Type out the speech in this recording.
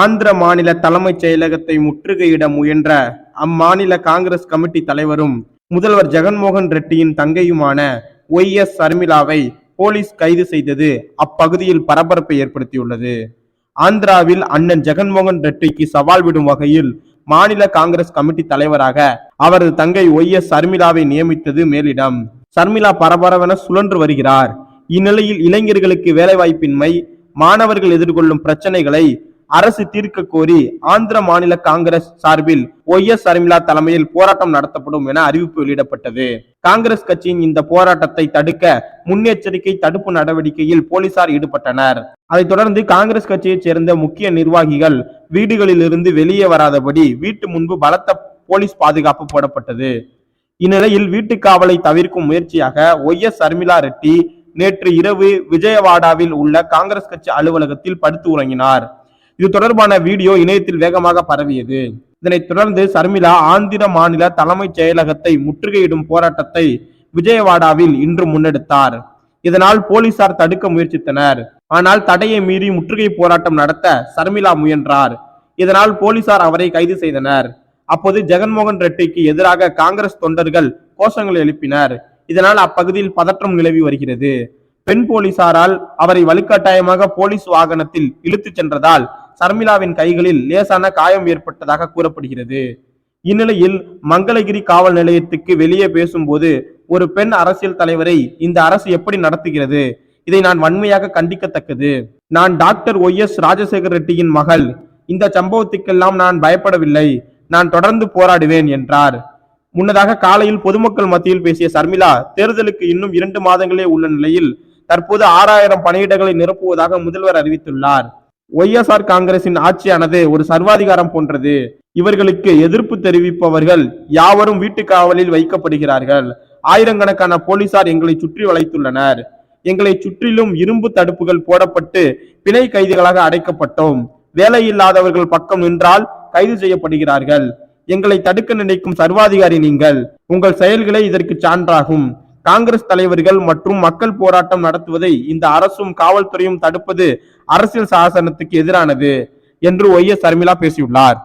ஆந்திர மாநில தலைமைச் செயலகத்தை முற்றுகையிட முயன்ற அம்மாநில காங்கிரஸ் கமிட்டி தலைவரும் முதல்வர் ஜெகன்மோகன் ரெட்டியின் தங்கையுமான ஒய் எஸ் சர்மிளாவை போலீஸ் கைது செய்தது அப்பகுதியில் பரபரப்பை ஏற்படுத்தியுள்ளது. ஆந்திராவில் அண்ணன் ஜெகன்மோகன் ரெட்டிக்கு சவால் விடும் வகையில் மாநில காங்கிரஸ் கமிட்டி தலைவராக அவரது தங்கை ஒய் எஸ் சர்மிளாவை நியமித்தது மேலிடம். சர்மிளா பரபரவென சுழன்று வருகிறார். இந்நிலையில் இளைஞர்களுக்கு வேலைவாய்ப்பின்மை மாணவர்கள் எதிர்கொள்ளும் பிரச்சனைகளை அரசு தீர்க்க கோரி ஆந்திர மாநில காங்கிரஸ் சார்பில் ஒய் எஸ் சர்மிளா தலைமையில் போராட்டம் நடத்தப்படும் என அறிவிப்பு வெளியிடப்பட்டது. காங்கிரஸ் கட்சியின் இந்த போராட்டத்தை தடுக்க முன்னெச்சரிக்கை தடுப்பு நடவடிக்கையில் போலீசார் ஈடுபட்டனர். அதைத் தொடர்ந்து காங்கிரஸ் கட்சியைச் சேர்ந்த முக்கிய நிர்வாகிகள் வீடுகளிலிருந்து வெளியே வராதபடி வீட்டு முன்பு பலத்த போலீஸ் பாதுகாப்பு போடப்பட்டது. இந்நிலையில் வீட்டு காவலை தவிர்க்கும் முயற்சியாக ஒய் எஸ் சர்மிளா ரெட்டி நேற்று இரவு விஜயவாடாவில் உள்ள காங்கிரஸ் கட்சி அலுவலகத்தில் படுத்து உறங்கினார். இது தொடர்பான வீடியோ இணையத்தில் வேகமாக பரவியது. இதனைத் தொடர்ந்து சர்மிளா ஆந்திர மாநில தலைமைச் செயலகத்தை முற்றுகையிடும் போராட்டத்தை விஜயவாடாவில் இன்று முன்னெடுத்தார். இதனால் போலீசார் தடுக்க முயற்சித்தனர். ஆனால் தடையை மீறி முற்றுகை போராட்டம் நடத்த சர்மிளா முயன்றார். இதனால் போலீசார் அவரை கைது செய்தனர். அப்போது ஜெகன்மோகன் ரெட்டிக்கு எதிராக காங்கிரஸ் தொண்டர்கள் கோஷங்களை எழுப்பினர். இதனால் அப்பகுதியில் பதற்றம் நிலவி வருகிறது. பெண் போலீசாரால் அவரை வலுக்கட்டாயமாக போலீஸ் வாகனத்தில் இழுத்துச் சென்றதால் சர்மிளாவின் கைகளில் லேசான காயம் ஏற்பட்டதாக கூறப்படுகிறது. இந்நிலையில் மங்களகிரி காவல் நிலையத்துக்கு வெளியே பேசும்போது ஒரு பெண் அரசியல் தலைவரை இந்த அரசு எப்படி நடத்துகிறது? இதை நான் வன்மையாக கண்டிக்கத்தக்கது. நான் டாக்டர் ஒய் எஸ் ராஜசேகர் ரெட்டியின் மகள். இந்த சம்பவத்துக்கெல்லாம் நான் பயப்படவில்லை. நான் தொடர்ந்து போராடுவேன் என்றார். முன்னதாக காலையில் பொதுமக்கள் மத்தியில் பேசிய சர்மிளா தேர்தலுக்கு இன்னும் இரண்டு மாதங்களே உள்ள நிலையில் தற்போது ஆறாயிரம் பணியிடங்களை நிரப்புவதாக முதல்வர் அறிவித்துள்ளார். ஒய்எஸ்ஆர் காங்கிரசின் ஆட்சியானது ஒரு சர்வாதிகாரம் போன்றது. இவர்களுக்கு எதிர்ப்பு தெரிவிப்பவர்கள் யாவரும் வீட்டு காவலில் வைக்கப்படுகிறார்கள். ஆயிரக்கணக்கான போலீசார் எங்களை சுற்றி வளைத்துள்ளனர். எங்களை சுற்றிலும் இரும்பு தடுப்புகள் போடப்பட்டு பிணை கைதிகளாக அடைக்கப்பட்டோம். வேலையில்லாதவர்கள் பக்கம் நின்றால் கைது செய்யப்படுகிறார்கள். எங்களை தடுக்க நினைக்கும் சர்வாதிகாரி நீங்கள். உங்கள் செயல்களே இதற்கு சான்றாகும். காங்கிரஸ் தலைவர்கள் மற்றும் மக்கள் போராட்டம் நடத்துவதை இந்த அரசும் காவல்துறையும் தடுப்பது அரசியல் சாசனத்துக்கு எதிரானது என்று ஒய் எஸ் சர்மிளா பேசியுள்ளார்.